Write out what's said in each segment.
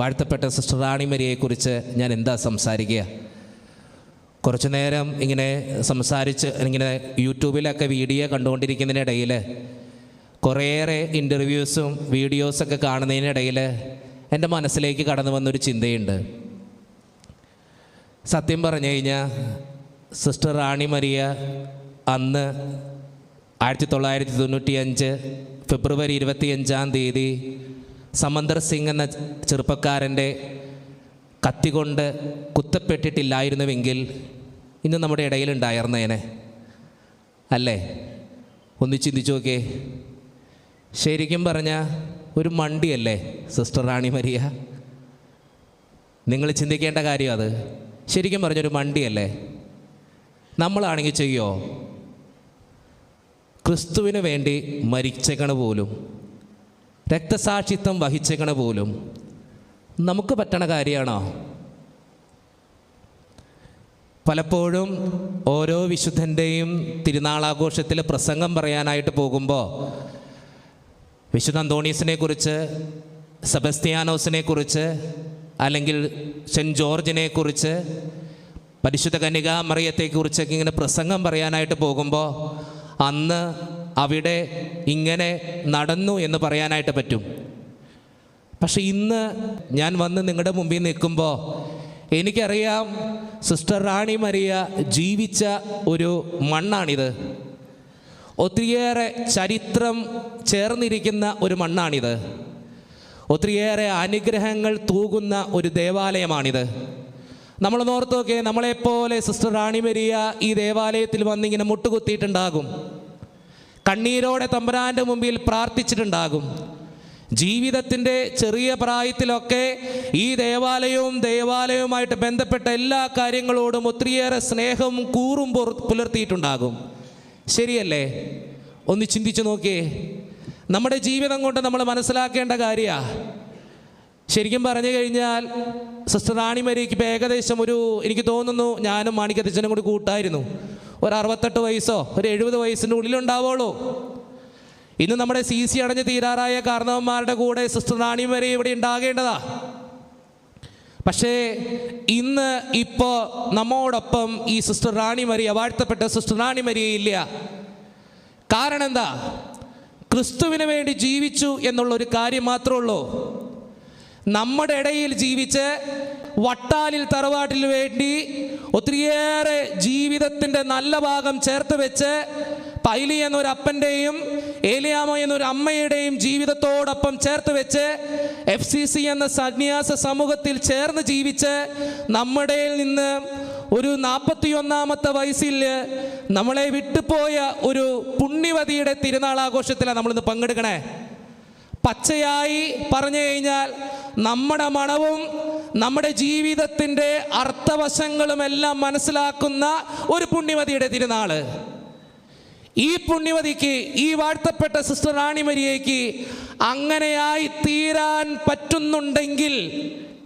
വാഴ്ത്തപ്പെട്ട സിസ്റ്റർ റാണിമരിയെക്കുറിച്ച് ഞാൻ എന്താ സംസാരിക്കുക? കുറച്ചു നേരം ഇങ്ങനെ സംസാരിച്ച് ഇങ്ങനെ യൂട്യൂബിലൊക്കെ വീഡിയോ കണ്ടുകൊണ്ടിരിക്കുന്നതിനിടയിൽ കുറേയേറെ ഇന്റർവ്യൂസും വീഡിയോസൊക്കെ കാണുന്നതിനിടയിൽ എന്റെ മനസ്സിലേക്ക് കടന്നു വന്നൊരു ചിന്തയുണ്ട്. സത്യം പറഞ്ഞു കഴിഞ്ഞാൽ സിസ്റ്റർ റാണി മരിയ അന്ന് ആയിരത്തി തൊള്ളായിരത്തി തൊണ്ണൂറ്റി അഞ്ച് ഫെബ്രുവരി ഇരുപത്തിയഞ്ചാം തീയതി സമന്തർ സിംഗ് എന്ന ചെറുപ്പക്കാരന്റെ കത്തി കൊണ്ട് കുത്തപ്പെട്ടിട്ടില്ലായിരുന്നുവെങ്കിൽ ഇന്ന് നമ്മുടെ ഇടയിലുണ്ടായിരുന്നേനെ. അല്ലേ? ഒന്ന് ചിന്തിച്ചു നോക്കേ ശരിക്കും പറഞ്ഞ ഒരു മണ്ടിയല്ലേ സിസ്റ്റർ റാണി മരിയ? നിങ്ങൾ ചിന്തിക്കേണ്ട കാര്യം അത്. ശരിക്കും പറഞ്ഞൊരു മണ്ടിയല്ലേ? നമ്മളാണെങ്കിൽ ചെയ്യോ? ക്രിസ്തുവിന് വേണ്ടി മരിച്ചേക്കണ പോലും. രക്തസാക്ഷിത്വം വഹിച്ചേക്കണ പോലും നമുക്ക് പറ്റണ കാര്യമാണോ പലപ്പോഴും ഓരോ വിശുദ്ധന്റെയും തിരുനാളാഘോഷത്തിൽ പ്രസംഗം പറയാനായിട്ട് പോകുമ്പോൾ വിശുദ്ധ അന്തോണീസിനെ കുറിച്ച് സെബസ്ത്യാനോസിനെ കുറിച്ച് അല്ലെങ്കിൽ സെന്റ് ജോർജിനെ കുറിച്ച് പരിശുദ്ധ കനികാമറിയത്തെക്കുറിച്ചൊക്കെ ഇങ്ങനെ പ്രസംഗം പറയാനായിട്ട് പോകുമ്പോൾ അന്ന് അവിടെ ഇങ്ങനെ നടന്നു എന്ന് പറയാനായിട്ട് പറ്റും. പക്ഷെ ഇന്ന് ഞാൻ വന്ന് നിങ്ങളുടെ മുമ്പിൽ നിൽക്കുമ്പോൾ എനിക്കറിയാം സിസ്റ്റർ റാണി മരിയ ജീവിച്ച ഒരു മണ്ണാണിത്. ഒത്തിരിയേറെ ചരിത്രം ചേർന്നിരിക്കുന്ന ഒരു മണ്ണാണിത്. ഒത്തിരിയേറെ അനുഗ്രഹങ്ങൾ തൂകുന്ന ഒരു ദേവാലയമാണിത്. നമ്മൾ നോർത്തോക്കെ നമ്മളെപ്പോലെ സിസ്റ്റർ റാണി മരിയ ഈ ദേവാലയത്തിൽ വന്നിങ്ങനെ മുട്ടുകുത്തിയിട്ടുണ്ടാകും. കണ്ണീരോടെ തമ്പുരാന്റെ മുമ്പിൽ പ്രാർത്ഥിച്ചിട്ടുണ്ടാകും. ജീവിതത്തിന്റെ ചെറിയ പ്രായത്തിലൊക്കെ ഈ ദേവാലയവും ദേവാലയവുമായിട്ട് ബന്ധപ്പെട്ട എല്ലാ കാര്യങ്ങളോടും ഒത്തിരിയേറെ സ്നേഹം കൂറും പുലർത്തിയിട്ടുണ്ടാകും. ശരിയല്ലേ? ഒന്ന് ചിന്തിച്ചു നോക്കിയേ. നമ്മുടെ ജീവിതം കൊണ്ട് നമ്മൾ മനസ്സിലാക്കേണ്ട കാര്യമാണ് ശരിക്കും പറഞ്ഞു കഴിഞ്ഞാൽ സിസ്റ്റർ റാണിമരിക്ക് ഇപ്പോൾ ഏകദേശം ഒരു എനിക്ക് തോന്നുന്നു ഞാനും മാണിക്കത്തച്ഛനും കൂടി കൂട്ടായിരുന്നു. ഒരു അറുപത്തെട്ട് വയസ്സോ ഒരു എഴുപത് വയസ്സിന്റെ ഉള്ളിലുണ്ടാവുള്ളൂ. ഇന്ന് നമ്മുടെ സി സി അടഞ്ഞ് തീരാറായ കാരണവന്മാരുടെ കൂടെ സിസ്റ്റർ വരെ ഇവിടെ ഉണ്ടാകേണ്ടതാ. പക്ഷേ ഇന്ന് ഇപ്പോൾ നമ്മോടൊപ്പം ഈ സിസ്റ്റർ റാണി മരിയ വാഴ്ത്തപ്പെട്ട സിസ്റ്റർ റാണി മരിയ ഇല്ല. കാരണം എന്താ ക്രിസ്തുവിന് വേണ്ടി ജീവിച്ചു എന്നുള്ളൊരു കാര്യം മാത്രമേ ഉള്ളൂ. നമ്മുടെ ഇടയിൽ ജീവിച്ച് വട്ടാലിൽ തറവാട്ടിൽ വേണ്ടി ഒത്തിരിയേറെ ജീവിതത്തിന്റെ നല്ല ഭാഗം ചേർത്ത് വെച്ച് പൈലി എന്നൊരു അപ്പന്റെയും ഏലിയാമോ എന്നൊരു അമ്മയുടെയും ജീവിതത്തോടൊപ്പം ചേർത്ത് വെച്ച് എഫ് സി സി എന്ന സന്യാസ സമൂഹത്തിൽ ചേർന്ന് ജീവിച്ച് നമ്മുടെ നിന്ന് ഒരു നാൽപ്പത്തിയൊന്നാമത്തെ വയസ്സിൽ നമ്മളെ വിട്ടുപോയ ഒരു പുണ്യവതിയുടെ തിരുനാൾ ആഘോഷത്തിലാണ് നമ്മളിന്ന് പങ്കെടുക്കണേ. പച്ചയായി പറഞ്ഞു കഴിഞ്ഞാൽ നമ്മുടെ മണവും നമ്മുടെ ജീവിതത്തിന്റെ അർത്ഥവശങ്ങളുമെല്ലാം മനസ്സിലാക്കുന്ന ഒരു പുണ്യവതിയുടെ തിരുനാൾ. ഈ പുണ്യവതിക്ക് ഈ വാഴ്ത്തപ്പെട്ട സിസ്റ്റർ റാണിമരിയേക്ക് അങ്ങനെയായി തീരാൻ പറ്റുന്നുണ്ടെങ്കിൽ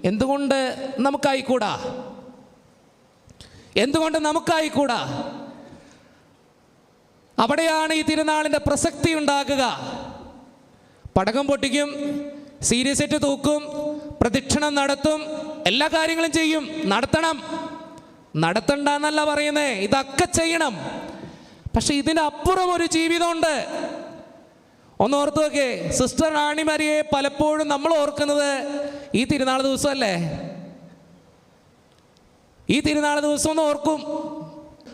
എന്തുകൊണ്ട് നമുക്കായിക്കൂടാ? എന്തുകൊണ്ട് നമുക്കായിക്കൂടാ? അവിടെയാണ് ഈ തിരുനാളിന്റെ പ്രസക്തി ഉണ്ടാകുക. പടക്കം പൊട്ടിക്കും സീരിയസ് സെറ്റ് തൂക്കും പ്രദക്ഷിണം നടത്തും എല്ലാ കാര്യങ്ങളും ചെയ്യും. നടത്തണം. നടത്തണ്ട എന്നല്ല പറയുന്നേ. ഇതൊക്കെ ചെയ്യണം. പക്ഷെ ഇതിനപ്പുറം ഒരു ജീവിതമുണ്ട്. ഒന്ന് ഓർത്ത് നോക്കേ സിസ്റ്റർ റാണി മരിയെ പലപ്പോഴും നമ്മൾ ഓർക്കുന്നത് ഈ തിരുനാൾ ദിവസമല്ലേ? ഈ തിരുനാൾ ദിവസം ഒന്ന് ഓർക്കും.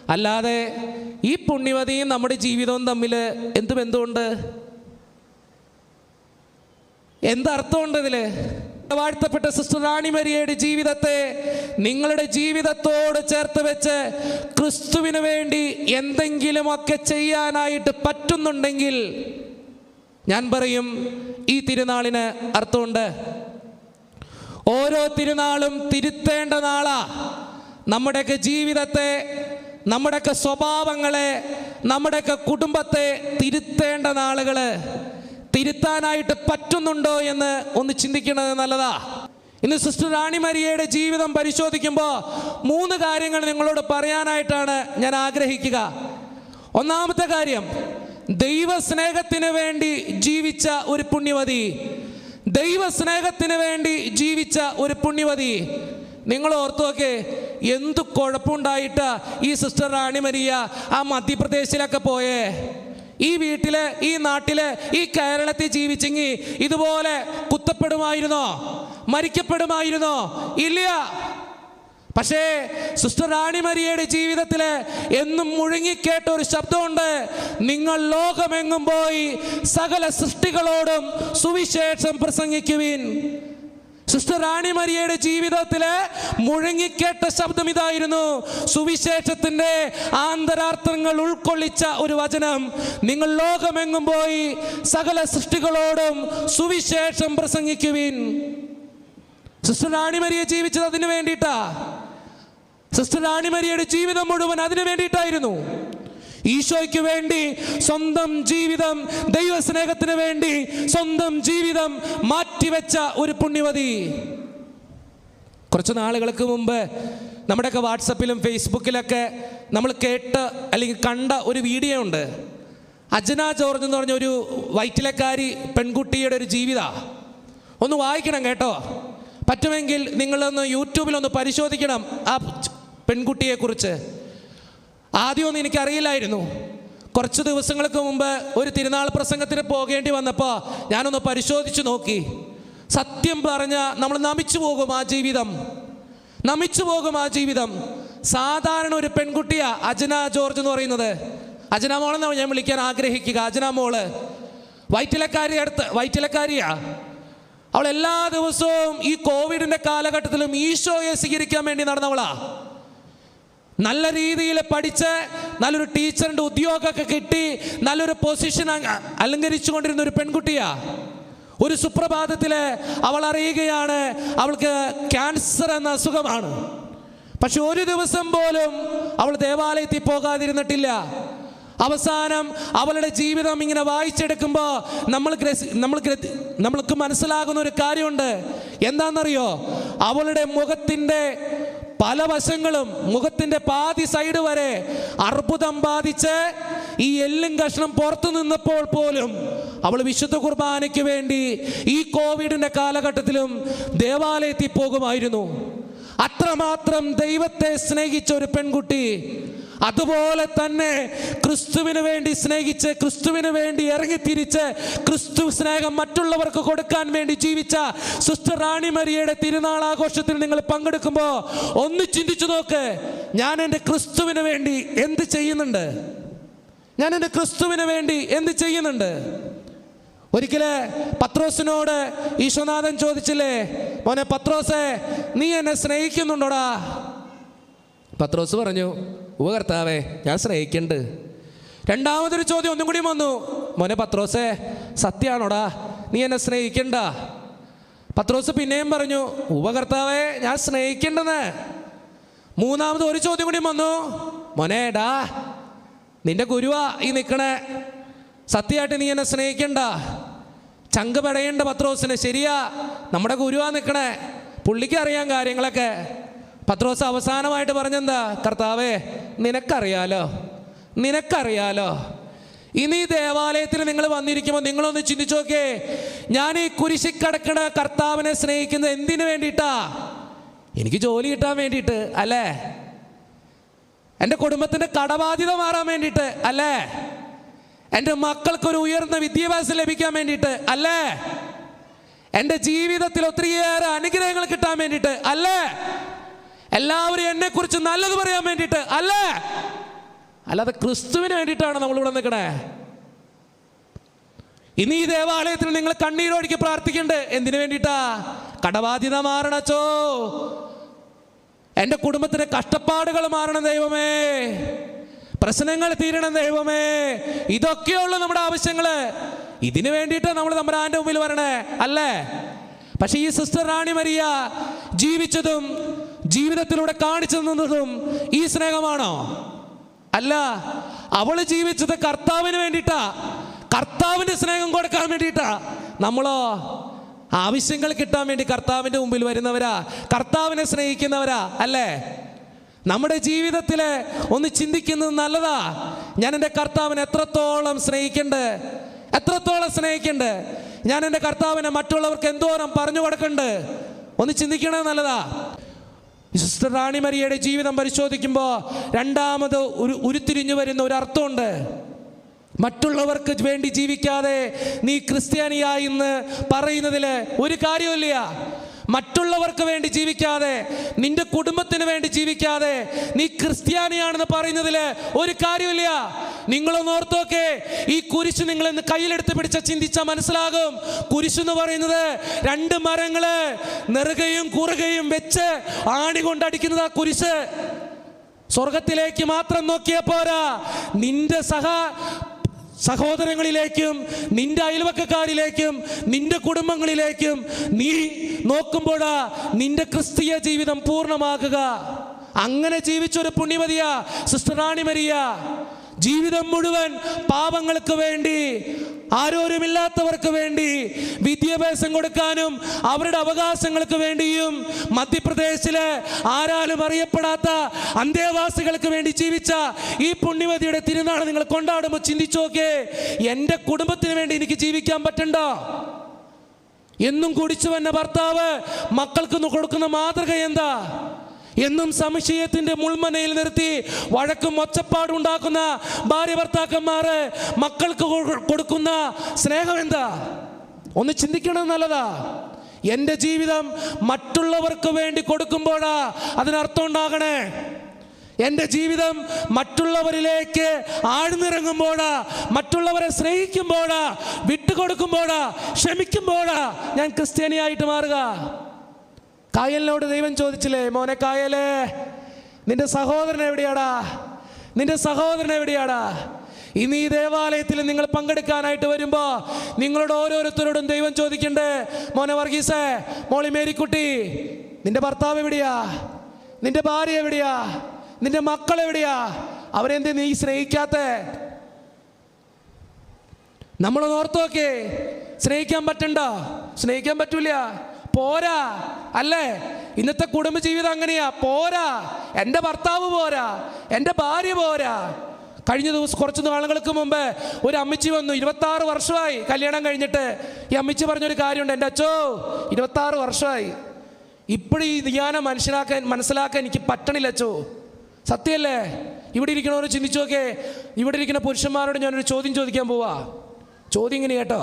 അല്ലാതെ ഈ പുണ്യവതിയും നമ്മുടെ ജീവിതവും തമ്മിൽ എന്ത് ബന്ധമുണ്ട് എന്തർത്ഥമുണ്ട് ഇതിൽ? വാഴ്ത്തപ്പെട്ട സിസ്റ്റർ റാണി മരിയയുടെ ജീവിതത്തെ നിങ്ങളുടെ ജീവിതത്തോട് ചേർത്ത് വെച്ച് ക്രിസ്തുവിന് വേണ്ടി എന്തെങ്കിലുമൊക്കെ ചെയ്യാനായിട്ട് പറ്റുന്നുണ്ടെങ്കിൽ ഞാൻ പറയും ഈ തിരുനാളിന് അർത്ഥമുണ്ട്. ഓരോ തിരുനാളും തിരുത്തേണ്ട നാളാ. നമ്മുടെയൊക്കെ ജീവിതത്തെ നമ്മുടെയൊക്കെ സ്വഭാവങ്ങളെ നമ്മുടെയൊക്കെ കുടുംബത്തെ തിരുത്തേണ്ട നാളുകൾ. തിരുത്താനായിട്ട് പറ്റുന്നുണ്ടോ എന്ന് ഒന്ന് ചിന്തിക്കുന്നത് നല്ലതാ. ഇന്ന് സിസ്റ്റർ റാണി മരിയയുടെ ജീവിതം പരിശോധിക്കുമ്പോൾ മൂന്ന് കാര്യങ്ങൾ നിങ്ങളോട് പറയാനായിട്ടാണ് ഞാൻ ആഗ്രഹിക്കുക. ഒന്നാമത്തെ കാര്യം ദൈവസ്നേഹത്തിന് വേണ്ടി ജീവിച്ച ഒരു പുണ്യവതി. ദൈവ സ്നേഹത്തിന് വേണ്ടി ജീവിച്ച ഒരു പുണ്യവതി. നിങ്ങൾ ഓർത്തുവൊക്കെ എന്ത് കുഴപ്പമുണ്ടായിട്ടാ ഈ സിസ്റ്റർ റാണി മരിയ ആ മധ്യപ്രദേശിലൊക്കെ പോയേ. ഈ വീട്ടിലെ ഈ നാട്ടിൽ ഈ കേരളത്തിൽ ജീവിച്ചെങ്കിൽ ഇതുപോലെ കുത്തപ്പെടുമായിരുന്നോ? മരിക്കപ്പെടുമായിരുന്നോ? ഇല്ല. പക്ഷേ സിസ്റ്റർ റാണി മരിയയുടെ ജീവിതത്തിൽ എന്നും മുഴുങ്ങിക്കേട്ട ഒരു ശബ്ദമുണ്ട്. നിങ്ങൾ ലോകമെങ്ങും പോയി സകല സൃഷ്ടികളോടും സുവിശേഷം പ്രസംഗിക്കുവിൻ. സിസ്റ്റർ റാണി മരിയയുടെ ജീവിതത്തിലെ മുഴങ്ങിക്കേട്ട ശബ്ദം ഇതായിരുന്നു. സുവിശേഷത്തിന്റെ ആന്തരാർത്ഥങ്ങൾ ഉൾക്കൊള്ളിച്ച ഒരു വചനം. നിങ്ങൾ ലോകമെങ്ങും പോയി സകല സൃഷ്ടികളോടും സുവിശേഷം പ്രസംഗിക്കുവിൻ. സിസ്റ്റർ റാണി മരിയ ജീവിച്ചത് അതിനു വേണ്ടിയിട്ടാ. സിസ്റ്റർ റാണി മരിയയുടെ ജീവിതം മുഴുവൻ അതിനു വേണ്ടിയിട്ടായിരുന്നു. ഈശോയ്ക്ക് വേണ്ടി സ്വന്തം ജീവിതം ദൈവസ്നേഹത്തിന് വേണ്ടി സ്വന്തം ജീവിതം മാറ്റിവെച്ച ഒരു പുണ്യവതി. കുറച്ച് നാളുകൾക്ക് മുമ്പ് നമ്മുടെയൊക്കെ വാട്സപ്പിലും ഫേസ്ബുക്കിലൊക്കെ നമ്മൾ കേട്ട് അല്ലെങ്കിൽ കണ്ട ഒരു വീഡിയോ ഉണ്ട് അജന ജോർജ് എന്ന് പറഞ്ഞ ഒരു വൈറ്റിലക്കാരി പെൺകുട്ടിയുടെ ഒരു ജീവിത. ഒന്ന് വായിക്കണം കേട്ടോ. പറ്റുമെങ്കിൽ നിങ്ങളൊന്ന് യൂട്യൂബിലൊന്ന് പരിശോധിക്കണം ആ പെൺകുട്ടിയെക്കുറിച്ച്. ആദ്യമൊന്നും എനിക്കറിയില്ലായിരുന്നു. കുറച്ച് ദിവസങ്ങൾക്ക് മുമ്പ് ഒരു തിരുനാൾ പ്രസംഗത്തിന് പോകേണ്ടി വന്നപ്പോൾ ഞാനൊന്ന് പരിശോധിച്ച് നോക്കി. സത്യം പറഞ്ഞ നമ്മൾ നമിച്ചു പോകും ആ ജീവിതം. നമിച്ചു പോകും ആ ജീവിതം. സാധാരണ ഒരു പെൺകുട്ടിയാ അജന ജോർജ് എന്ന് പറയുന്നത്. അജന മോളെന്നാണ് ഞാൻ വിളിക്കാൻ ആഗ്രഹിക്കുക. അജന മോൾ. വൈറ്റിലക്കാരി അടുത്ത് വൈറ്റിലക്കാരിയാ അവൾ എല്ലാ ദിവസവും ഈ കോവിഡിന്റെ കാലഘട്ടത്തിലും ഈശോയെ സ്വീകരിക്കാൻ വേണ്ടി നടന്നവളാ. നല്ല രീതിയിൽ പഠിച്ച് നല്ലൊരു ടീച്ചറിന്റെ ഉദ്യോഗമൊക്കെ കിട്ടി നല്ലൊരു പൊസിഷൻ അലങ്കരിച്ചു കൊണ്ടിരുന്ന ഒരു പെൺകുട്ടിയാ. ഒരു സുപ്രഭാതത്തിൽ അവൾ അറിയുകയാണ് അവൾക്ക് ക്യാൻസർ എന്ന അസുഖമാണ്. പക്ഷെ ഒരു ദിവസം പോലും അവൾ ദേവാലയത്തിൽ പോകാതിരുന്നിട്ടില്ല. അവസാനം അവളുടെ ജീവിതം ഇങ്ങനെ വായിച്ചെടുക്കുമ്പോൾ നമ്മൾ നമ്മൾ നമ്മൾക്ക് മനസ്സിലാകുന്ന ഒരു കാര്യമുണ്ട്. എന്താണെന്നറിയോ? അവളുടെ മുഖത്തിന്റെ പല വശങ്ങളും മുഖത്തിന്റെ പാതി സൈഡ് വരെ അർബുദം ബാധിച്ച് ഈ എല്ലും കഷ്ണം പുറത്തു നിന്നപ്പോൾ പോലും അവൾ വിശുദ്ധ കുർബാനയ്ക്ക് വേണ്ടി ഈ കോവിഡിന്റെ കാലഘട്ടത്തിലും ദേവാലയത്തിൽ പോകുമായിരുന്നു. അത്രമാത്രം ദൈവത്തെ സ്നേഹിച്ച ഒരു പെൺകുട്ടി അതുപോലെ തന്നെ ക്രിസ്തുവിന് വേണ്ടി സ്നേഹിച്ച് ക്രിസ്തുവിന് വേണ്ടി ഇറങ്ങിത്തിരിച്ച് ക്രിസ്തു സ്നേഹം മറ്റുള്ളവർക്ക് കൊടുക്കാൻ വേണ്ടി ജീവിച്ച സിസ്റ്റർ റാണി മരിയയുടെ തിരുനാൾ ആഘോഷത്തിൽ നിങ്ങൾ പങ്കെടുക്കുമ്പോൾ ഒന്ന് ചിന്തിച്ചു നോക്ക്. ഞാൻ എന്റെ ക്രിസ്തുവിന് വേണ്ടി എന്ത് ചെയ്യുന്നുണ്ട്? ഞാൻ എന്റെ ക്രിസ്തുവിന് വേണ്ടി എന്ത് ചെയ്യുന്നുണ്ട്? ഒരിക്കലെ പത്രോസിനോട് ഈശ്വനാഥൻ ചോദിച്ചില്ലേ മോനെ പത്രോസെ നീ എന്നെ സ്നേഹിക്കുന്നുണ്ടോടാ? പത്രോസ് പറഞ്ഞു ഉവ കർത്താവേ ഞാൻ സ്നേഹിക്കുന്നുണ്ട് രണ്ടാമതൊരു ചോദ്യം ഒന്നും കൂടി വന്നു. മോനെ പത്രോസേ സത്യാണോടാ? നീ എന്നെ സ്നേഹിക്കണ്ട? പത്രോസ് പിന്നെയും പറഞ്ഞു ഉപ കർത്താവേ ഞാൻ സ്നേഹിക്കണ്ടെന്ന്. മൂന്നാമത് ഒരു ചോദ്യം കൂടി വന്നു. മോനെ ഡാ നിന്റെ ഗുരുവാ ഈ നിൽക്കണേ സത്യമായിട്ട് നീ എന്നെ സ്നേഹിക്കണ്ട? ചങ്ക് പടയേണ്ട പത്രോസിന് ശരിയാ നമ്മുടെ ഗുരുവാ നിൽക്കണേ പുള്ളിക്ക് അറിയാം കാര്യങ്ങളൊക്കെ. പത്രോസ് അവസാനമായിട്ട് പറഞ്ഞെന്താ? കർത്താവേ നിനക്കറിയാലോ? നിനക്കറിയാലോ? ഇനി ദേവാലയത്തിൽ നിങ്ങൾ വന്നിരിക്കുമ്പോൾ നിങ്ങളൊന്ന് ചിന്തിച്ചു നോക്കേ ഞാൻ ഈ കുരിശി കിടക്കണ കർത്താവിനെ സ്നേഹിക്കുന്നത് എന്തിനു വേണ്ടിയിട്ടാ? എനിക്ക് ജോലി കിട്ടാൻ വേണ്ടിയിട്ട് അല്ലേ? എന്റെ കുടുംബത്തിന്റെ കടബാധ്യത മാറാൻ വേണ്ടിയിട്ട് അല്ലേ? എന്റെ മക്കൾക്കൊരു ഉയർന്ന വിദ്യാഭ്യാസം ലഭിക്കാൻ വേണ്ടിയിട്ട് അല്ലേ? എന്റെ ജീവിതത്തിൽ ഒത്തിരിയേറെ അനുഗ്രഹങ്ങൾ കിട്ടാൻ വേണ്ടിയിട്ട് അല്ലേ? എല്ലാവരും എന്നെക്കുറിച്ച് നല്ലത് പറയാൻ വേണ്ടിയിട്ട് അല്ലേ? അല്ലാതെ ക്രിസ്തുവിന് വേണ്ടിയിട്ടാണ് നമ്മളിവിടെ നിൽക്കണേ. ഇനി ഈ ദേവാലയത്തിൽ നിങ്ങൾ കണ്ണീരൊഴുക്കി പ്രാർത്ഥിക്കണ്ടേ? എന്തിനു വേണ്ടിയിട്ടാ? കടബാധ്യത മാറണച്ചോ? എന്റെ കുടുംബത്തിലെ കഷ്ടപ്പാടുകൾ മാറണം ദൈവമേ. പ്രശ്നങ്ങൾ തീരണം ദൈവമേ. ഇതൊക്കെയുള്ളു നമ്മുടെ ആവശ്യങ്ങൾ. ഇതിനു വേണ്ടിയിട്ട് നമ്മൾ ആന്റെ മുമ്പിൽ വരണേ അല്ലേ? പക്ഷെ ഈ സിസ്റ്റർ റാണി മരിയ ജീവിച്ചതും ജീവിതത്തിലൂടെ കാണിച്ചു നിന്നതും ഈ സ്നേഹമാണോ? അല്ല അവൾ ജീവിച്ചത് കർത്താവിന് വേണ്ടിയിട്ടാ. കർത്താവിന്റെ സ്നേഹം കൊടുക്കാൻ വേണ്ടിയിട്ടാ. നമ്മളോ ആവശ്യങ്ങൾ കിട്ടാൻ വേണ്ടി കർത്താവിന്റെ മുമ്പിൽ വരുന്നവരാ. കർത്താവിനെ സ്നേഹിക്കുന്നവരാ അല്ലേ? നമ്മുടെ ജീവിതത്തിലെ ഒന്ന് ചിന്തിക്കുന്നത് നല്ലതാ. ഞാൻ എന്റെ കർത്താവിനെ എത്രത്തോളം സ്നേഹിക്കണ്ട്? എത്രത്തോളം സ്നേഹിക്കണ്ട്? ഞാൻ എന്റെ കർത്താവിനെ മറ്റുള്ളവർക്ക് എന്തോരം പറഞ്ഞു കൊടുക്കണ്ട്? ഒന്ന് ചിന്തിക്കണത് നല്ലതാ. സിസ്റ്റർ റാണി മരിയയുടെ ജീവിതം പരിശോധിക്കുമ്പോൾ രണ്ടാമത് ഒരു ഉരുത്തിരിഞ്ഞു വരുന്ന ഒരു അർത്ഥമുണ്ട്. മറ്റുള്ളവർക്ക് വേണ്ടി ജീവിക്കാതെ നീ ക്രിസ്ത്യാനിയായി എന്ന് പറയുന്നതിൽ ഒരു കാര്യമില്ല മറ്റുള്ളവർക്ക് വേണ്ടി ജീവിക്കാതെ നിന്റെ കുടുംബത്തിന് വേണ്ടി ജീവിക്കാതെ നീ ക്രിസ്ത്യാനിയാണെന്ന് പറയുന്നതിൽ ഒരു കാര്യമില്ല നിങ്ങളൊന്ന് ഓർത്തോക്കെ ഈ കുരിശ് നിങ്ങൾ ഇന്ന് കയ്യിലെടുത്ത് പിടിച്ച ചിന്തിച്ചാൽ മനസ്സിലാകും. കുരിശ് എന്ന് പറയുന്നത് രണ്ട് മരങ്ങൾ നെറുകയും കുറുകയും വെച്ച് ആണി കൊണ്ടടിക്കുന്നത് ആ കുരിശ്. സ്വർഗത്തിലേക്ക് മാത്രം നോക്കിയ പോരാ. നിന്റെ സഹ സഹോദരങ്ങളിലേക്കും നിന്റെ അയൽവക്കക്കാരിലേക്കും നിന്റെ കുടുംബങ്ങളിലേക്കും നീ നോക്കുമ്പോഴാ നിന്റെ ക്രിസ്തീയ ജീവിതം പൂർണമാക്കുക അങ്ങനെ ജീവിച്ചൊരു പുണ്യമതിയാ സിസ്റ്റർ റാണി മരിയ ജീവിതം മുഴുവൻ പാപങ്ങൾക്ക് വേണ്ടി ആരോരുമില്ലാത്തവർക്ക് വേണ്ടി വിദ്യാഭ്യാസം കൊടുക്കാനും അവരുടെ അവകാശങ്ങൾക്ക് വേണ്ടിയും മധ്യപ്രദേശിലെ ആരാലും അറിയപ്പെടാത്ത അന്തേവാസികൾക്ക് വേണ്ടി ജീവിച്ച ഈ പുണ്യമതിയുടെ തിരുനാൾ നിങ്ങൾ കൊണ്ടാടുമ്പോൾ ചിന്തിച്ചു നോക്കേ എന്റെ കുടുംബത്തിന് വേണ്ടി എനിക്ക് ജീവിക്കാൻ പറ്റണ്ടോ? എന്നും കുടിച്ചു വന്ന ഭർത്താവ് മക്കൾക്ക് കൊടുക്കുന്ന മാതൃക എന്താ? എന്നും സംശയത്തിന്റെ മുൾമനയിൽ നിർത്തി വഴക്കും ഒച്ചപ്പാടുണ്ടാക്കുന്ന ഭാര്യ ഭർത്താക്കന്മാർ മക്കൾക്ക് കൊടുക്കുന്ന സ്നേഹം എന്താ? ഒന്ന് ചിന്തിക്കണത് നല്ലതാ. എന്റെ ജീവിതം മറ്റുള്ളവർക്ക് വേണ്ടി കൊടുക്കുമ്പോഴാ അതിനർത്ഥം ഉണ്ടാകണേ. എന്റെ ജീവിതം മറ്റുള്ളവരിലേക്ക് ആഴ്ന്നിറങ്ങുമ്പോഴാ മറ്റുള്ളവരെ സ്നേഹിക്കുമ്പോഴാ വിട്ടുകൊടുക്കുമ്പോഴാ ക്ഷമിക്കുമ്പോഴാ ഞാൻ ക്രിസ്ത്യാനിയായിട്ട് മാറുക. കായലിനോട് ദൈവം ചോദിച്ചില്ലേ മോനെ കായലേ നിന്റെ സഹോദരൻ എവിടെയാടാ? നിന്റെ സഹോദരൻ എവിടെയാടാ? ഇന്ന് ഈ ദേവാലയത്തിൽ നിങ്ങൾ പങ്കെടുക്കാനായിട്ട് വരുമ്പോൾ നിങ്ങളുടെ ഓരോരുത്തരോടും ദൈവം ചോദിക്കണ്ടേ? മോനെ വർഗീസേ മോളി മേരിക്കുട്ടി നിന്റെ ഭർത്താവ് എവിടെയാ? നിന്റെ ഭാര്യ എവിടെയാ? നിന്റെ മക്കൾ എവിടെയാ? അവരെന്ത് നീ സ്നേഹിക്കാത്ത? നമ്മൾ ഓർത്തു നോക്കേ സ്നേഹിക്കാൻ പറ്റണ്ട? സ്നേഹിക്കാൻ പറ്റൂല. പോരാ അല്ലേ? ഇന്നത്തെ കുടുംബജീവിതം അങ്ങനെയാ പോരാ. എന്റെ ഭർത്താവ് പോരാ എന്റെ ഭാര്യ പോരാ. കഴിഞ്ഞ ദിവസം കുറച്ച് നാളുകൾക്ക് മുമ്പ് ഒരു അമ്മച്ചി വന്നു ഇരുപത്താറ് വർഷമായി കല്യാണം കഴിഞ്ഞിട്ട്. ഈ അമ്മച്ചി പറഞ്ഞൊരു കാര്യമുണ്ട് എന്റെ അച്ചോ ഇരുപത്താറ് വർഷമായി. ഇപ്പോഴും ഈ ധ്യാനം മനസ്സിലാക്കാൻ മനസ്സിലാക്കാൻ എനിക്ക് പറ്റണില്ല അച്ചോ സത്യമല്ലേ? ഇവിടെ ഇരിക്കണവർ ചിന്തിച്ചു നോക്കേ ഇവിടെ ഇരിക്കുന്ന പുരുഷന്മാരോട് ഞാനൊരു ചോദ്യം ചോദിക്കാൻ പോവാ. ചോദ്യം ഇങ്ങനെ കേട്ടോ.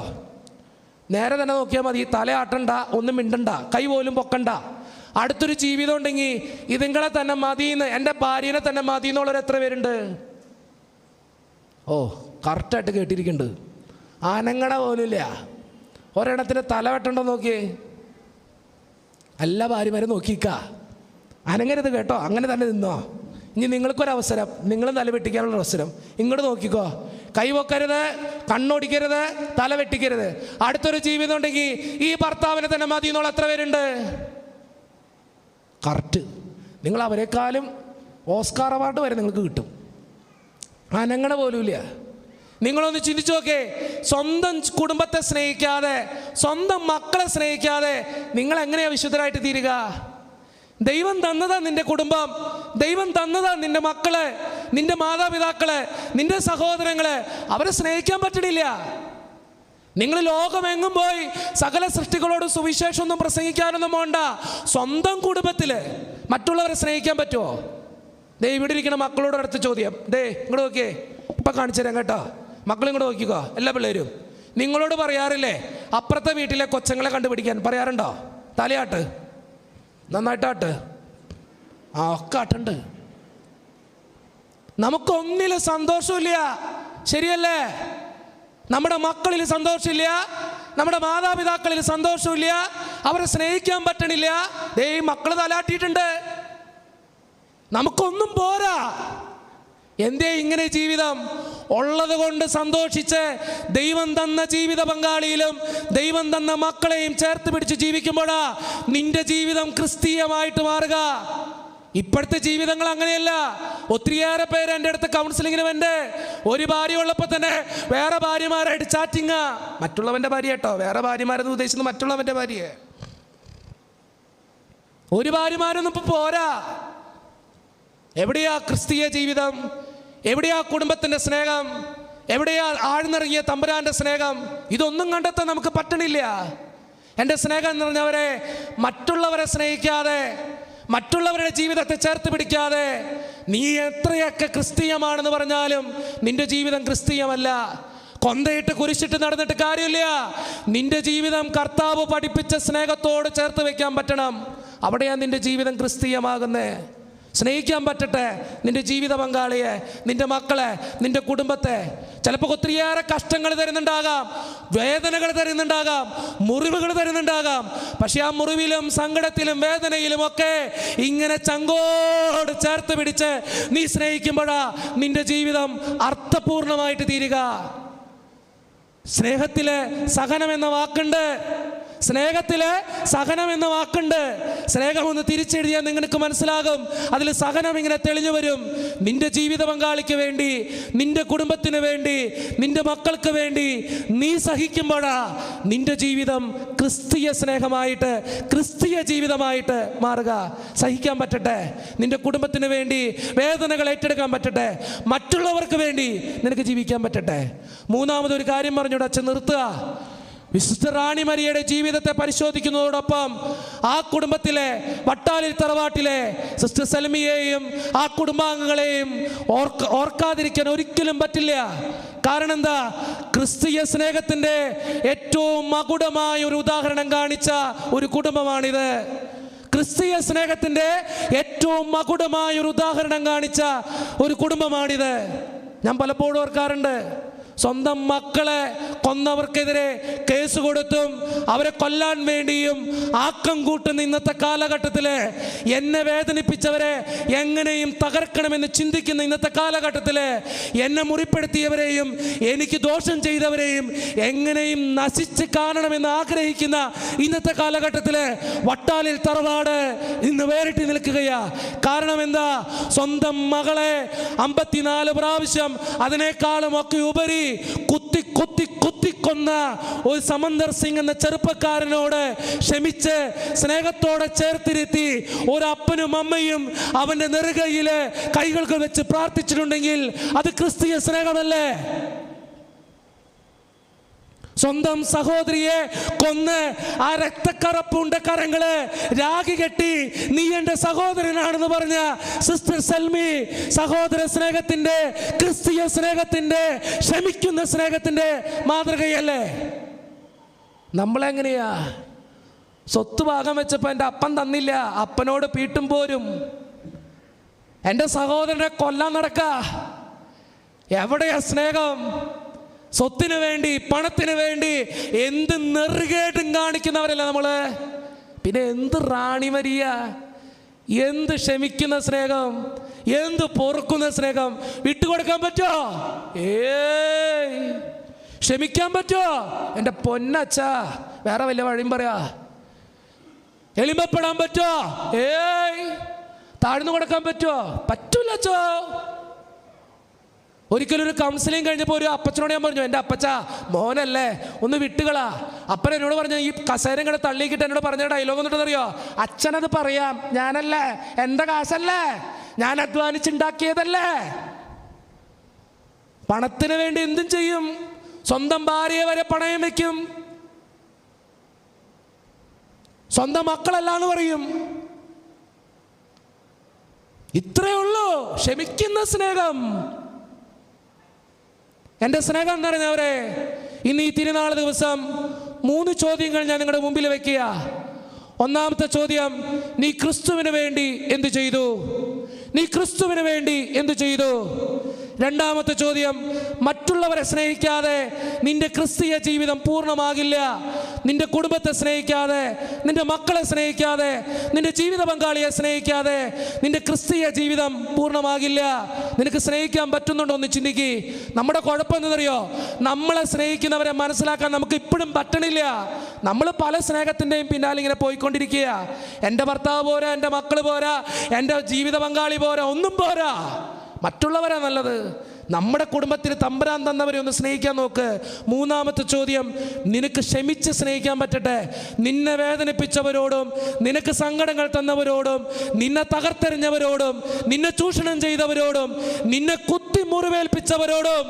നേരെ തന്നെ നോക്കിയാൽ മതി. തല ആട്ടണ്ട ഒന്നും മിണ്ടണ്ട കൈ പോലും പൊക്കണ്ട. അടുത്തൊരു ജീവിതം ഉണ്ടെങ്കിൽ ഇതുങ്ങളെ തന്നെ മതിയെന്ന് എന്റെ ഭാര്യനെ തന്നെ മതി എന്നുള്ളവർ എത്ര പേരുണ്ട്? ഓ കറക്റ്റായിട്ട് കേട്ടിരിക്കുന്നുണ്ട് അനങ്ങണ പോലുമില്ല ഒരെണ്ണത്തിന് തല വെട്ടണ്ടോ നോക്കിയേ? എല്ലാ ഭാര്യമാരും നോക്കിക്ക അനങ്ങരുത് കേട്ടോ. അങ്ങനെ തന്നെ നിന്നോ. ഇനി നിങ്ങൾക്കൊരവസരം നിങ്ങളും തല വെട്ടിക്കാനുള്ള അവസരം. ഇങ്ങോട്ട് നോക്കിക്കോ. കൈ പൊക്കരുത് കണ്ണോടിക്കരുത് തല വെട്ടിക്കരുത് അടുത്തൊരു ജീവിതം ഉണ്ടെങ്കിൽ ഈ ഭർത്താവിനെ തന്നെ മതി എന്നുള്ള എത്ര പേരുണ്ട്? കറക്റ്റ്. നിങ്ങൾ അവരെക്കാളും ഓസ്കാർ അവാർഡ് വരെ നിങ്ങൾക്ക് കിട്ടും. അനങ്ങണ പോലുമില്ല. നിങ്ങളൊന്ന് ചിന്തിച്ചു നോക്കേ സ്വന്തം കുടുംബത്തെ സ്നേഹിക്കാതെ സ്വന്തം മക്കളെ സ്നേഹിക്കാതെ നിങ്ങൾ എങ്ങനെയാ വിശുദ്ധരായിട്ട് തീരുക? ദൈവം തന്നതാ നിന്റെ കുടുംബം. ദൈവം തന്നതാ നിന്റെ മക്കളെ നിന്റെ മാതാപിതാക്കളെ നിന്റെ സഹോദരങ്ങളെ. അവരെ സ്നേഹിക്കാൻ പറ്റണില്ല. നിങ്ങൾ ലോകമെങ്ങും പോയി സകല സൃഷ്ടികളോട് സുവിശേഷമൊന്നും പ്രസംഗിക്കാനൊന്നും വേണ്ട സ്വന്തം കുടുംബത്തിൽ മറ്റുള്ളവരെ സ്നേഹിക്കാൻ പറ്റുമോ ദേ ഇവിടെ ഇരിക്കുന്ന മക്കളോട് അടുത്ത ചോദ്യം. ദേ ഇങ്ങോട്ട് നോക്കിയേ. ഇപ്പം കാണിച്ചു തരാം കേട്ടോ. മക്കളും ഇങ്ങോട്ട് നോക്കിക്കോ. എല്ലാ പിള്ളേരും. നിങ്ങളോട് പറയാറില്ലേ അപ്പുറത്തെ വീട്ടിലെ കൊച്ചങ്ങളെ കണ്ടുപിടിക്കാൻ പറയാറുണ്ടോ? തലയാട്ട്. നന്നായിട്ടാട്ട്. ആ ഒക്കെ ആട്ടുണ്ട്. നമുക്കൊന്നിലും സന്തോഷമില്ല. ശരിയല്ലേ? നമ്മുടെ മക്കളിൽ സന്തോഷമില്ല. നമ്മുടെ മാതാപിതാക്കളിൽ സന്തോഷമില്ല. അവരെ സ്നേഹിക്കാൻ പറ്റണില്ല. ദേ ഈ മക്കൾ തലാട്ടിയിട്ടുണ്ട്. നമുക്കൊന്നും പോരാ. എന്തേ ഇങ്ങനെ ജീവിതം? ഉള്ളത് കൊണ്ട് സന്തോഷിച്ച് ദൈവം തന്ന ജീവിത പങ്കാളിയിലും ദൈവം തന്ന മക്കളെയും ചേർത്ത് പിടിച്ച് ജീവിക്കുമ്പോഴാ നിന്റെ ജീവിതം ക്രിസ്തീയമായിട്ട് മാറുക. ഇപ്പോഴത്തെ ജീവിതങ്ങൾ അങ്ങനെയല്ല. ഒത്തിരിയേറെ പേര് എന്റെ അടുത്ത് കൗൺസിലിങ്ങിന് വേണ്ട ഒരു ഭാര്യ ഉള്ളപ്പോൾ തന്നെ വേറെ ഭാര്യമാരായിട്ട് ചാറ്റിങ്ങ മറ്റുള്ളവന്റെ ഭാര്യ കേട്ടോ. വേറെ ഭാര്യമാരെന്ന് ഉദ്ദേശിക്കുന്നത് മറ്റുള്ളവന്റെ ഭാര്യയെ. ഒരു ഭാര്യമാരൊന്നും ഇപ്പോൾ പോരാ. എവിടെയാ ക്രിസ്തീയ ജീവിതം? എവിടെയാ കുടുംബത്തിന്റെ സ്നേഹം? എവിടെയാ ആഴ്ന്നിറങ്ങിയ തമ്പുരാന്റെ സ്നേഹം? ഇതൊന്നും കണ്ടെത്താൻ നമുക്ക് പറ്റണില്ല. എന്റെ സ്നേഹം എന്ന് പറഞ്ഞവരെ മറ്റുള്ളവരെ സ്നേഹിക്കാതെ മറ്റുള്ളവരുടെ ജീവിതത്തെ ചേർത്ത് പിടിക്കാതെ നീ എത്രയൊക്കെ ക്രിസ്തീയമാണെന്ന് പറഞ്ഞാലും നിന്റെ ജീവിതം ക്രിസ്തീയമല്ല. കൊന്തയിട്ട് കുരിശിട്ട് നടന്നിട്ട് കാര്യമില്ല. നിന്റെ ജീവിതം കർത്താവ് പഠിപ്പിച്ച സ്നേഹത്തോട് ചേർത്ത് വെക്കാൻ പറ്റണം. അവിടെയാണ് നിന്റെ ജീവിതം ക്രിസ്തീയമാകുന്നേ. സ്നേഹിക്കാൻ പറ്റട്ടെ. നിന്റെ ജീവിത പങ്കാളിയെ നിന്റെ മക്കളെ നിന്റെ കുടുംബത്തെ. ചിലപ്പോൾ ഒത്തിരിയേറെ കഷ്ടങ്ങൾ തരുന്നുണ്ടാകാം വേദനകൾ തരുന്നുണ്ടാകാം മുറിവുകൾ തരുന്നുണ്ടാകാം. പക്ഷെ ആ മുറിവിലും സങ്കടത്തിലും വേദനയിലും ഒക്കെ ഇങ്ങനെ ചങ്കോട് ചേർത്ത് പിടിച്ച് നീ സ്നേഹിക്കുമ്പോഴാ നിന്റെ ജീവിതം അർത്ഥപൂർണമായിട്ട് തീരുക. സ്നേഹത്തിലെ സഹനം എന്ന വാക്കുണ്ട്. സ്നേഹത്തിലെ സഹനം എന്ന വാക്കുണ്ട്. സ്നേഹം ഒന്ന് തിരിച്ചെഴുതിയാൽ നിങ്ങൾക്ക് മനസ്സിലാകും. അതിൽ സഹനം ഇങ്ങനെ തെളിഞ്ഞു വരും. നിന്റെ ജീവിത പങ്കാളിക്ക് വേണ്ടി നിന്റെ കുടുംബത്തിന് വേണ്ടി നിന്റെ മക്കൾക്ക് വേണ്ടി നീ സഹിക്കുമ്പോഴാ നിന്റെ ജീവിതം ക്രിസ്തീയ സ്നേഹമായിട്ട് ക്രിസ്തീയ ജീവിതമായിട്ട് മാറുക. സഹിക്കാൻ പറ്റട്ടെ. നിന്റെ കുടുംബത്തിന് വേണ്ടി വേദനകൾ ഏറ്റെടുക്കാൻ പറ്റട്ടെ. മറ്റുള്ളവർക്ക് വേണ്ടി നിനക്ക് ജീവിക്കാൻ പറ്റട്ടെ. മൂന്നാമതൊരു കാര്യം പറഞ്ഞോട് അച്ഛൻ നിർത്തുക. വിശുദ്ധ റാണി മരിയയുടെ ജീവിതത്തെ പരിശോധിക്കുന്നതോടൊപ്പം ആ കുടുംബത്തിലെ വട്ടാലിൽ തറവാട്ടിലെ സിസ്റ്റർ സൽമിയെയും ആ കുടുംബാംഗങ്ങളെയും ഓർക്ക ഓർക്കാതിരിക്കാൻ ഒരിക്കലും പറ്റില്ല. കാരണം എന്താ? ക്രിസ്തീയ സ്നേഹത്തിന്റെ ഏറ്റവും മകുടമായ ഒരു ഉദാഹരണം കാണിച്ച ഒരു കുടുംബമാണിത്. ക്രിസ്തീയ സ്നേഹത്തിന്റെ ഏറ്റവും മകുടമായ ഒരു ഉദാഹരണം കാണിച്ച ഒരു കുടുംബമാണിത്. ഞാൻ പലപ്പോഴും ഓർക്കാറുണ്ട്. സ്വന്തം മക്കളെ കൊന്നവർക്കെതിരെ കേസ് കൊടുത്തും അവരെ കൊല്ലാൻ വേണ്ടിയും ആക്കം കൂട്ടുന്ന ഇന്നത്തെ കാലഘട്ടത്തിൽ എന്നെ വേദനിപ്പിച്ചവരെ എങ്ങനെയും തകർക്കണമെന്ന് ചിന്തിക്കുന്ന ഇന്നത്തെ കാലഘട്ടത്തിൽ എന്നെ മുറിപ്പെടുത്തിയവരെയും എനിക്ക് ദോഷം ചെയ്തവരെയും എങ്ങനെയും നശിച്ച് കാണണമെന്ന് ആഗ്രഹിക്കുന്ന ഇന്നത്തെ കാലഘട്ടത്തിൽ വട്ടാലിൽ തറവാട് ഇന്ന് വേറിട്ട് നിൽക്കുകയാ. കാരണം എന്താ? സ്വന്തം മകളെ അമ്പത്തിനാല് പ്രാവശ്യം അതിനേക്കാളും ഒക്കെ ഉപരി കുത്തി കുത്തി കുത്തിക്കൊന്ന ഒരു സമന്ദർ സിംഗ് എന്ന ചെറുപ്പക്കാരനോട് ക്ഷമിച്ച് സ്നേഹത്തോടെ ചേർത്തിരുത്തി ഒരു അപ്പനും അമ്മയും അവന്റെ നെറുകയിൽ കൈകൾക്ക് വെച്ച് പ്രാർത്ഥിച്ചിട്ടുണ്ടെങ്കിൽ അത് ക്രിസ്തീയ സ്നേഹമല്ലേ? സ്വന്തം സഹോദരിയെ കൊന്ന് ആ രക്തക്കറപ്പുണ്ട കരങ്ങൾ രാഗി കെട്ടി നീ എന്റെ സഹോദരനാണെന്ന് പറഞ്ഞ സിസ്റ്റർ സൽമി സഹോദര സ്നേഹത്തിന്റെ ക്രിസ്തീയ സ്നേഹത്തിന്റെ ക്ഷമിക്കുന്ന സ്നേഹത്തിന്റെ മാതൃകയല്ലേ? നമ്മളെങ്ങനെയാ? സ്വത്ത് ഭാഗം വെച്ചപ്പോൾ എന്റെ അപ്പൻ തന്നില്ല അപ്പനോട് പീട്ടും പോരും. എന്റെ സഹോദരനെ കൊല്ലാൻ നടക്ക. എവിടെയാ സ്നേഹം? സ്വത്തിന് വേണ്ടി പണത്തിന് വേണ്ടി എന്ത് നെറുകേട്ടും കാണിക്കുന്നവരല്ല നമ്മൾ? പിന്നെ എന്ത് റാണി മരിയ എന്ത് ക്ഷമിക്കുന്ന സ്നേഹം? എന്ത് പൊറുക്കുന്ന സ്നേഹം? വിട്ടുകൊടുക്കാൻ പറ്റോ? ഏയ്! ക്ഷമിക്കാൻ പറ്റോ? എന്റെ പൊന്നച്ച വേറെ വല്ല വഴിയും പറയാ. എളിമപ്പെടാൻ പറ്റോ? ഏയ്! താഴ്ന്നു കൊടുക്കാൻ പറ്റോ? പറ്റൂല അച്ചോ ഒരിക്കലും ഒരു കൗൺസിലിംഗ് കഴിഞ്ഞപ്പോൾ ഒരു അപ്പച്ചനോട് ഞാൻ പറഞ്ഞു എന്റെ അപ്പച്ച മോനല്ലേ ഒന്ന് വിട്ടുകളാ. അപ്പൻ എന്നോട് പറഞ്ഞു ഈ കസേരം കൂടെ തള്ളിക്കിട്ട് എന്നോട് പറഞ്ഞ ഡയലോഗ് എന്നിട്ടെന്നറിയോ അച്ഛനത് പറയാം ഞാനല്ലേ എന്റെ കാശല്ലേ ഞാൻ അധ്വാനിച്ചുണ്ടാക്കിയതല്ലേ. പണത്തിന് വേണ്ടി എന്തും ചെയ്യും സ്വന്തം ഭാര്യയെ വരെ പണയം വയ്ക്കും സ്വന്തം മക്കളല്ലാന്ന് പറയും. ഇത്രയേ ഉള്ളൂ ക്ഷമിക്കുന്ന സ്നേഹം. എന്റെ സ്നേഹം നിറഞ്ഞവരെ ഇന്ന് ഈ തിരുനാൾ ദിവസം മൂന്ന് ചോദ്യങ്ങൾ ഞാൻ നിങ്ങളുടെ മുമ്പിൽ വെക്കുക. ഒന്നാമത്തെ ചോദ്യം നീ ക്രിസ്തുവിന് വേണ്ടി എന്തു ചെയ്തു? നീ ക്രിസ്തുവിന് വേണ്ടി എന്തു ചെയ്തു? രണ്ടാമത്തെ ചോദ്യം മറ്റുള്ളവരെ സ്നേഹിക്കാതെ നിന്റെ ക്രിസ്തീയ ജീവിതം പൂർണമാകില്ല. നിന്റെ കുടുംബത്തെ സ്നേഹിക്കാതെ നിന്റെ മക്കളെ സ്നേഹിക്കാതെ നിന്റെ ജീവിത പങ്കാളിയെ സ്നേഹിക്കാതെ നിന്റെ ക്രിസ്തീയ ജീവിതം പൂർണമാകില്ല. നിനക്ക് സ്നേഹിക്കാൻ പറ്റുന്നുണ്ടോ ഒന്ന് ചിന്തിക്ക്. നമ്മുടെ കുഴപ്പം എന്നറിയോ നമ്മളെ സ്നേഹിക്കുന്നവരെ മനസ്സിലാക്കാൻ നമുക്ക് ഇപ്പോഴും പറ്റണില്ല. നമ്മൾ പല സ്നേഹത്തിന്റെയും പിന്നാലെ ഇങ്ങനെ പോയിക്കൊണ്ടിരിക്കുക എന്റെ ഭർത്താവ് പോരാ എന്റെ മക്കൾ പോരാ എന്റെ ജീവിത പങ്കാളി പോരാ ഒന്നും പോരാ. മറ്റുള്ളവരാ നല്ലത്. നമ്മുടെ കുടുംബത്തിൽ തമ്പരാൻ തന്നവരെ ഒന്ന് സ്നേഹിക്കാൻ നോക്ക്. മൂന്നാമത്തെ ചോദ്യം നിനക്ക് ക്ഷമിച്ച് സ്നേഹിക്കാൻ പറ്റട്ടെ. നിന്നെ വേദനിപ്പിച്ചവരോടും നിനക്ക് സങ്കടങ്ങൾ തന്നവരോടും നിന്നെ തകർത്തെറിഞ്ഞവരോടും നിന്നെ ചൂഷണം ചെയ്തവരോടും നിന്നെ കുത്തി മുറിവേൽപ്പിച്ചവരോടും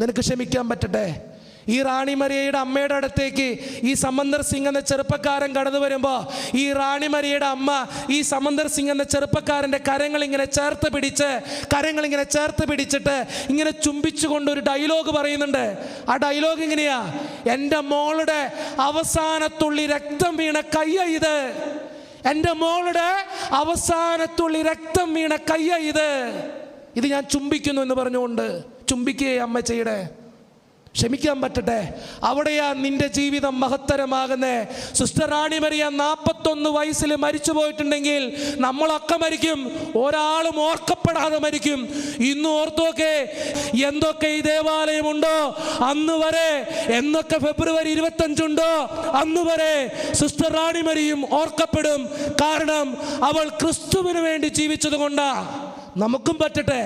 നിനക്ക് ക്ഷമിക്കാൻ പറ്റട്ടെ. ഈ റാണിമരിയയുടെ അമ്മയുടെ അടുത്തേക്ക് ഈ സമന്ദർ സിംഗ് എന്ന ചെറുപ്പക്കാരൻ കടന്നു വരുമ്പോൾ ഈ റാണിമരിയയുടെ അമ്മ ഈ സമന്ദർ സിംഗ് എന്ന ചെറുപ്പക്കാരന്റെ കരങ്ങൾ ഇങ്ങനെ ചേർത്ത് പിടിച്ച് കരങ്ങൾ ഇങ്ങനെ ചേർത്ത് പിടിച്ചിട്ട് ഇങ്ങനെ ചുംബിച്ചുകൊണ്ട് ഒരു ഡയലോഗ് പറയുന്നുണ്ട്. ആ ഡയലോഗ് ഇങ്ങനെയാ എന്റെ മോളുടെ അവസാനത്തുള്ളി രക്തം വീണ കയ്യ ഇത്. എന്റെ മോളുടെ അവസാനത്തുള്ളി രക്തം വീണ കയ്യ ഇത്. ഇത് ഞാൻ ചുംബിക്കുന്നു എന്ന് പറഞ്ഞുകൊണ്ട് ചുംബിക്കുകയെ അമ്മ ചെയ്യടേ ക്ഷമിക്കാൻ പറ്റട്ടെ. അവിടെയാ നിന്റെ ജീവിതം മഹത്തരമാകുന്നേ. സിസ്റ്റർ റാണി മരിയ നാൽപ്പത്തൊന്ന് വയസ്സിൽ മരിച്ചു പോയിട്ടുണ്ടെങ്കിൽ നമ്മളൊക്കെ മരിക്കും. ഒരാളും ഓർക്കപ്പെടാതെ മരിക്കും. ഇന്ന് ഓർത്തോക്കെ എന്തൊക്കെ ഈ ദേവാലയമുണ്ടോ? അന്ന് വരെ എന്നൊക്കെ ഫെബ്രുവരി ഇരുപത്തഞ്ചുണ്ടോ? അന്ന് വരെ സിസ്റ്റർ റാണി മരിയും ഓർക്കപ്പെടും. കാരണം അവൾ ക്രിസ്തുവിന് വേണ്ടി ജീവിച്ചത് കൊണ്ടാ നമുക്കും പറ്റട്ടെ.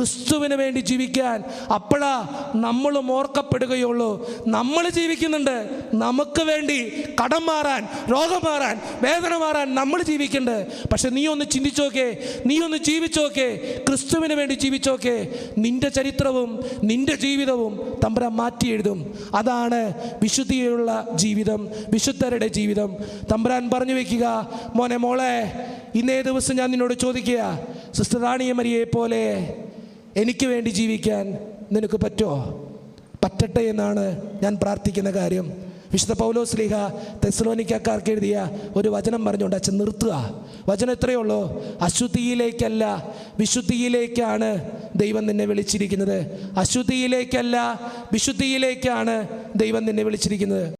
ക്രിസ്തുവിന് വേണ്ടി ജീവിക്കാൻ അപ്പോഴാ നമ്മളും ഓർക്കപ്പെടുകയുള്ളൂ. നമ്മൾ ജീവിക്കുന്നുണ്ട് നമുക്ക് വേണ്ടി കടം മാറാൻ രോഗം മാറാൻ വേദന മാറാൻ നമ്മൾ ജീവിക്കുന്നുണ്ട്. പക്ഷെ നീ ഒന്ന് ചിന്തിച്ചോക്കെ നീ ഒന്ന് ജീവിച്ചോക്കെ ക്രിസ്തുവിന് വേണ്ടി ജീവിച്ചോക്കെ നിന്റെ ചരിത്രവും നിന്റെ ജീവിതവും തമ്പുര മാറ്റി എഴുതും. അതാണ് വിശുദ്ധിയുള്ള ജീവിതം വിശുദ്ധരുടെ ജീവിതം. തമ്പുരാൻ പറഞ്ഞു വെക്കുക മോനെ മോളെ ഇന്നേ ദിവസം ഞാൻ നിന്നോട് ചോദിക്കുക സിസ്റ്റർ റാണിയ മരിയെ പോലെ എനിക്ക് വേണ്ടി ജീവിക്കാൻ നിനക്ക് പറ്റുമോ പറ്റട്ടെ എന്നാണ് ഞാൻ പ്രാർത്ഥിക്കുന്ന കാര്യം. വിശുദ്ധ പൗലോ സ്ലീഹ തെസ്ലോനിക്കാർക്ക് എഴുതിയ ഒരു വചനം പറഞ്ഞുകൊണ്ട് അച്ഛൻ നിർത്തുക. വചനം എത്രയേ ഉള്ളൂ. അശുദ്ധിയിലേക്കല്ല വിശുദ്ധിയിലേക്കാണ് ദൈവം നിന്നെ വിളിച്ചിരിക്കുന്നത്. അശുദ്ധിയിലേക്കല്ല വിശുദ്ധിയിലേക്കാണ് ദൈവം നിന്നെ വിളിച്ചിരിക്കുന്നത്.